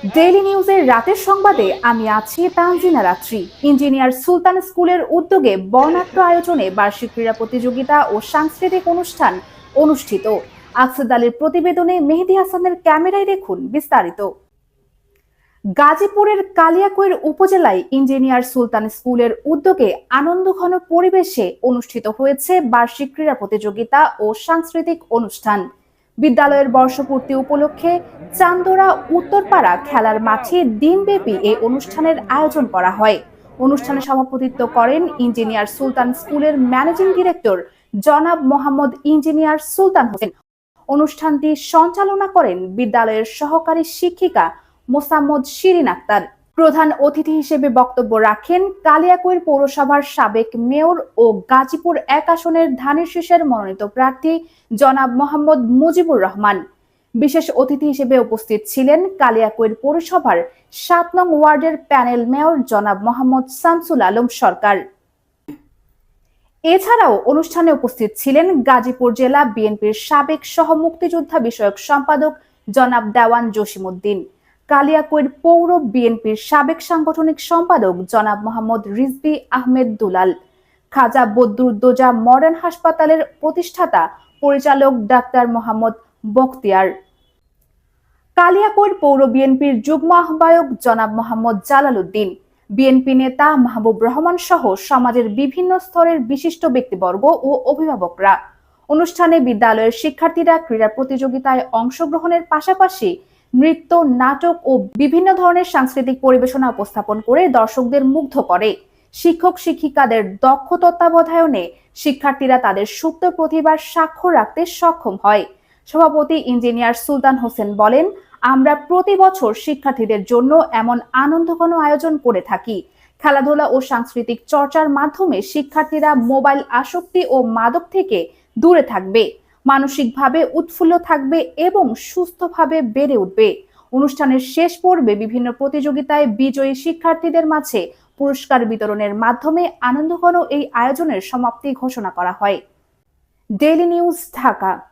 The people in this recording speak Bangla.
ডেইলি নিউজের রাতের সংবাদে আমি আছি তানজিনা রাত্রি। ইঞ্জিনিয়ার সুলতান স্কুলের উদ্যোগে বর্ণাঢ্য আয়োজনে বার্ষিক ক্রীড়া প্রতিযোগিতা ও সাংস্কৃতিক অনুষ্ঠান অনুষ্ঠিত। আকসুদ আলীর প্রতিবেদনে মেহেদি হাসানের ক্যামেরায় দেখুন বিস্তারিত। গাজীপুরের কালিয়াকৈর উপজেলায় ইঞ্জিনিয়ার সুলতান স্কুলের উদ্যোগে আনন্দঘন পরিবেশে অনুষ্ঠিত হয়েছে বার্ষিক ক্রীড়া প্রতিযোগিতা ও সাংস্কৃতিক অনুষ্ঠান। বিদ্যালয়ের বর্ষপূর্তি উপলক্ষে চান্দোরা উত্তরপাড়া খেলার মাঠে দিনব্যাপী এই অনুষ্ঠানের আয়োজন করা হয়। অনুষ্ঠানে সভাপতিত্ব করেন ইঞ্জিনিয়ার সুলতান স্কুলের ম্যানেজিং ডিরেক্টর জনাব মোহাম্মদ ইঞ্জিনিয়ার সুলতান হোসেন। অনুষ্ঠানটি সঞ্চালনা করেন বিদ্যালয়ের সহকারী শিক্ষিকা মোসাম্মদ শিরিন আক্তার। প্রধান অতিথি হিসেবে বক্তব্য রাখেন কালিয়াকৈর পৌরসভার সাবেক মেয়র ও গাজীপুর এক আসনের ধানের শীষের মনোনীত প্রার্থী জনাব মোহাম্মদ মুজিবুর রহমান। বিশেষ অতিথি হিসেবে উপস্থিত ছিলেন কালিয়াকৈর পৌরসভার সাত নং ওয়ার্ডের প্যানেল মেয়র জনাব মোহাম্মদ শামসুল আলম সরকার। এছাড়াও অনুষ্ঠানে উপস্থিত ছিলেন গাজীপুর জেলা বিএনপির সাবেক সহ মুক্তিযোদ্ধা বিষয়ক সম্পাদক জনাব দেওয়ান জসিমউদ্দিন। কালিয়াকৈর পৌর বিএনপির সাবেক সাংগঠনিক সম্পাদক জনাব মোহাম্মদ রিজবি আহমেদ দুলাল, খাজা বদরুদ্দোজা মডার্ন হাসপাতালের প্রতিষ্ঠাতা পরিচালক ডাক্তার মোহাম্মদ বখতিয়ার। কালিয়াকৈর পৌর বিএনপির যুগ্ম আহ্বায়ক জনাব মোহাম্মদ জালাল উদ্দিন, বিএনপি নেতা মাহবুব রহমান সহ সমাজের বিভিন্ন স্তরের বিশিষ্ট ব্যক্তিবর্গ ও অভিভাবকরা। অনুষ্ঠানে বিদ্যালয়ের শিক্ষার্থীরা ক্রীড়া প্রতিযোগিতায় অংশগ্রহণের পাশাপাশি নৃত্য, নাটক ও বিভিন্ন ধরনের সাংস্কৃতিক পরিবেশনা উপস্থাপন করে দর্শকদের মুগ্ধ করে। শিক্ষক, শিক্ষিকাদের দক্ষ তত্ত্বাবধায়নে শিক্ষার্থীরা তাদের সুপ্ত প্রতিভার স্বাক্ষর রাখতে সক্ষম হয়। সভাপতি ইঞ্জিনিয়ার সুলতান হোসেন বলেন, আমরা প্রতি বছর শিক্ষার্থীদের জন্য এমন আনন্দঘন আয়োজন করে থাকি। খেলাধুলা ও সাংস্কৃতিক চর্চার মাধ্যমে শিক্ষার্থীরা মোবাইল আসক্তি ও মাদক থেকে দূরে থাকবে। মানসিকভাবে উৎফুল্ল থাকবে এবং সুস্থভাবে বেড়ে উঠবে। অনুষ্ঠানের শেষ পর্বে বিভিন্ন প্রতিযোগিতায় বিজয়ী শিক্ষার্থীদের মাঝে পুরস্কার বিতরণের মাধ্যমে আনন্দঘন এই আয়োজনের সমাপ্তি ঘোষণা করা হয়। Daily news Dhaka.